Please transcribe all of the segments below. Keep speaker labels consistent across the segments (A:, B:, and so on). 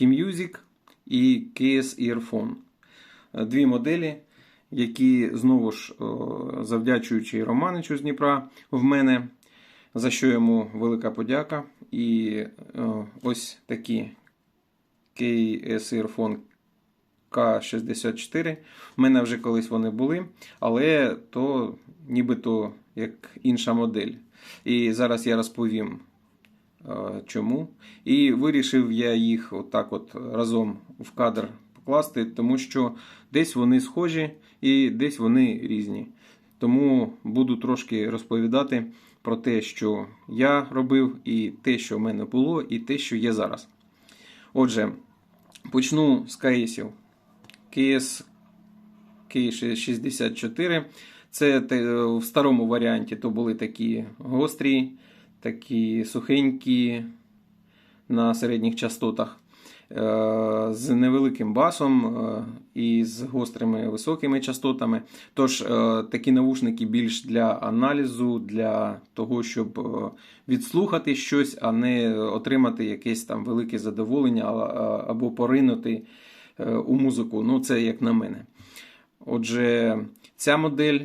A: T-Music і KS Earphone. Е, Дві моделі, які знову ж завдячуючи Романичу з Дніпра в мене, за що йому велика подяка. І ось такі KS Earphone К64. У мене вже колись вони були, але то нібито як інша модель. І зараз я розповім е, чому. І вирішив я їх отак от разом в кадр покласти, тому що десь вони схожі і десь вони різні. Тому буду трошки розповідати про те, що я робив, і те, що в мене було, і те, що є зараз. Отже, почну з КСів. KS K64. Це в старому варіанті то були такі гострі, такі сухенькі на середніх частотах. е, З невеликим басом е, і з гострими високими частотами. Тож е, такі навушники більш для аналізу, для того, щоб відслухати щось, а не отримати якесь там велике задоволення або поринути у музику. Ну, це як на мене. Отже, ця модель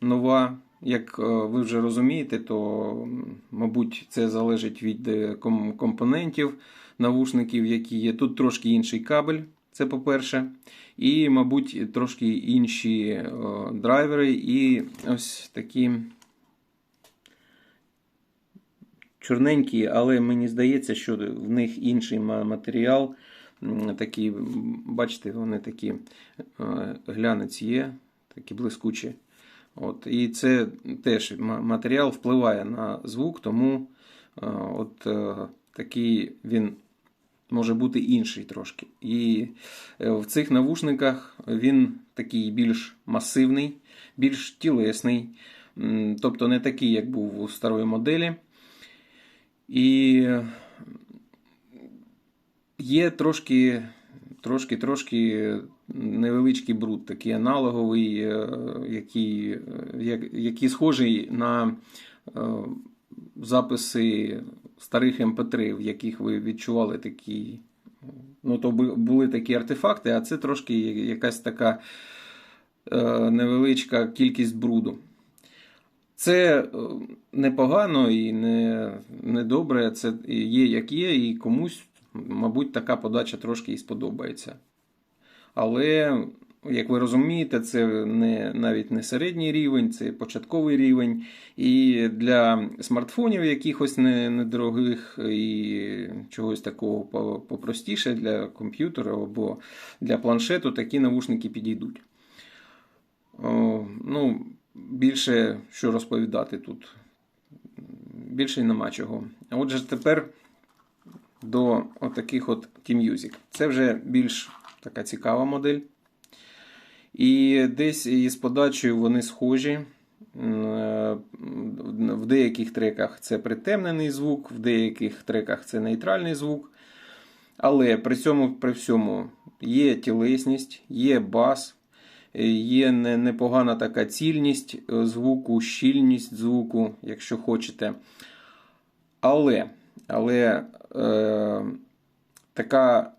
A: нова, як е, ви вже розумієте, то, мабуть, це залежить від е, компонентів навушників, які є. Тут трошки інший кабель, це по-перше. І, мабуть, трошки інші е, драйвери, і ось такі чорненькі, але мені здається, що в них інший матеріал. Такі, бачите, вони такі глянець є, такі блискучі. От, і це теж матеріал впливає на звук, тому е, от е, такий він може бути інший трошки. І е, в цих навушниках він такий більш масивний, більш тілесний, тобто не такий, як був у старої моделі. І є трошки, трошки, трошки невеличкий бруд, такий аналоговий, е, який, е, який схожий на е, записи старих МП3, в яких ви відчували такі. Ну, то бу- були такі артефакти, а це трошки якась така невеличка кількість бруду. Це непогано і не, не добре. Це є як є, і комусь, мабуть, така подача трошки і сподобається. Але, як ви розумієте, це не, навіть не середній рівень, це початковий рівень. І для смартфонів якихось не- недорогих і чогось такого попростіше для комп'ютера або для планшету такі навушники підійдуть. О, ну, більше що розповідати тут. Більше й нема чого. Отже, тепер до отаких от T-Music. Це вже більш така цікава модель. І десь із подачею вони схожі. В деяких треках це притемнений звук, в деяких треках це нейтральний звук. Але при цьому при всьому є тілесність, є бас, е, є непогана така цільність е, звуку, щільність звуку, якщо хочете. Але, але е, така,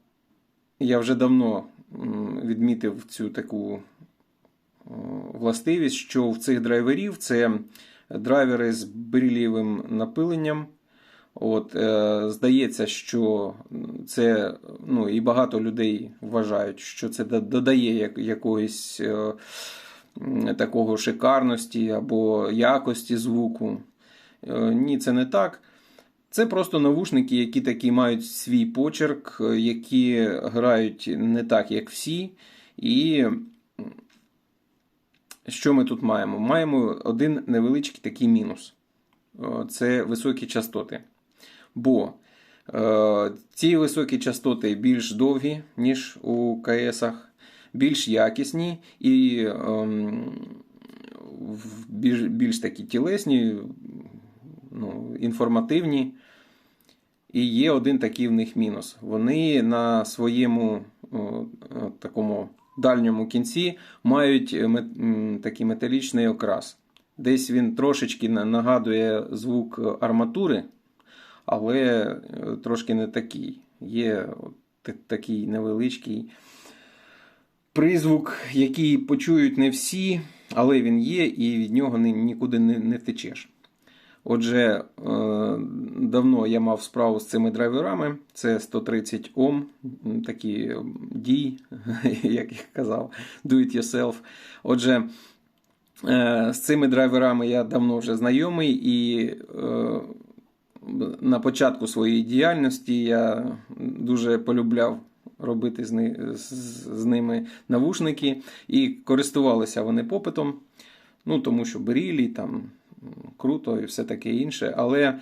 A: я вже давно відмітив цю таку е, властивість, що в цих драйверів це драйвери з брілівим напиленням. От, е, здається, що це ну, і багато людей вважають, що це додає як, якоїсь е, такого шикарності або якості звуку. Е, ні, це не так. Це просто навушники, які такі мають свій почерк, е, які грають не так, як всі. І що ми тут маємо? Маємо один невеличкий такий мінус. Е, Це високі частоти. Бо е, ці високі частоти більш довгі, ніж у КСах, більш якісні і в- більш, більш такі тілесні, ну, інформативні. І є один такий в них мінус. Вони на своєму такому дальньому кінці мають е, такий металічний окрас. Десь він трошечки нагадує звук арматури, але е, трошки не такий. Є такий невеличкий призвук, який почують не всі, але він є, і від нього ні- нікуди не втечеш. Отже, е, давно я мав справу з цими драйверами. Це 130 Ом, такі дій, як я казав, do it yourself. Отже, е, з цими драйверами я давно вже знайомий, і е, на початку своєї діяльності я дуже полюбляв робити з, ними навушники, і користувалися вони попитом. Ну, тому що берілі, там круто і все таке інше. Але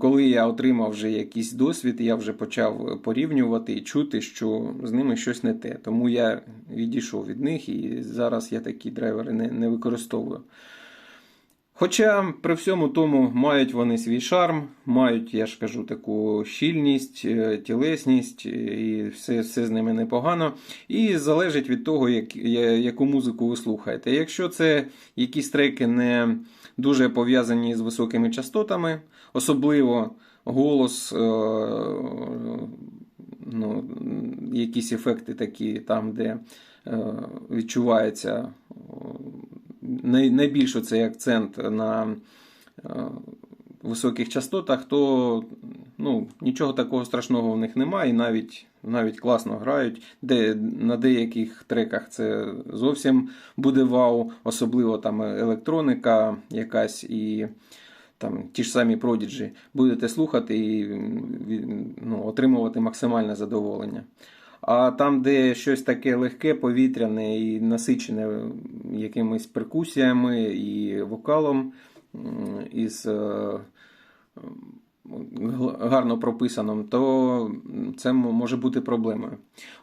A: коли я отримав вже якийсь досвід, я вже почав порівнювати і чути, що з ними щось не те. Тому я відійшов від них і зараз я такі драйвери не, не використовую. Хоча при всьому тому мають вони свій шарм, мають, я ж кажу, таку щільність, е, тілесність, е, і все, все з ними непогано. І залежить від того, як, яку музику ви слухаєте. Якщо це якісь треки не дуже пов'язані з високими частотами, особливо голос, е, ну, якісь ефекти такі, там, де відчувається найбільше цей акцент на е, високих частотах, то ну, нічого такого страшного в них немає, і навіть, навіть класно грають. Де, на деяких треках це зовсім буде вау, особливо там електроніка якась і. Там ті ж самі продіджі будете слухати і ну, отримувати максимальне задоволення. А там, де щось таке легке, повітряне і насичене якимись перкусіями і вокалом, із е, гарно прописаним, то це може бути проблемою.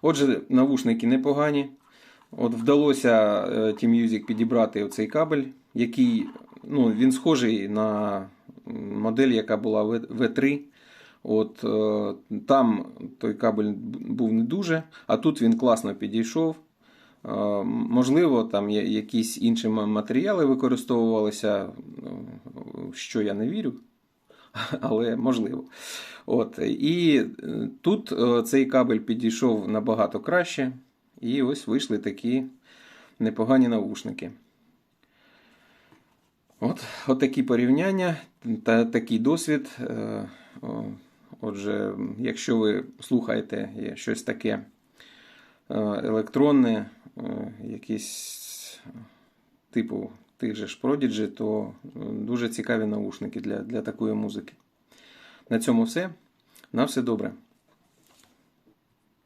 A: Отже, навушники непогані. От вдалося е, T-Music підібрати цей кабель, який ну, він схожий на модель, яка була в V3. От е, там той кабель був не дуже, а тут він класно підійшов. Е, Можливо, там якісь інші матеріали використовувалися, ну, що я не вірю, але можливо. От, і е, тут е, цей кабель підійшов набагато краще, і ось вийшли такі непогані навушники. От, от такі порівняння та такий досвід. Отже, якщо ви слухаєте щось таке е, електронне, е, якісь типу тих же ж Prodigy, то е, дуже цікаві наушники для, для такої музики. На цьому все. На все добре.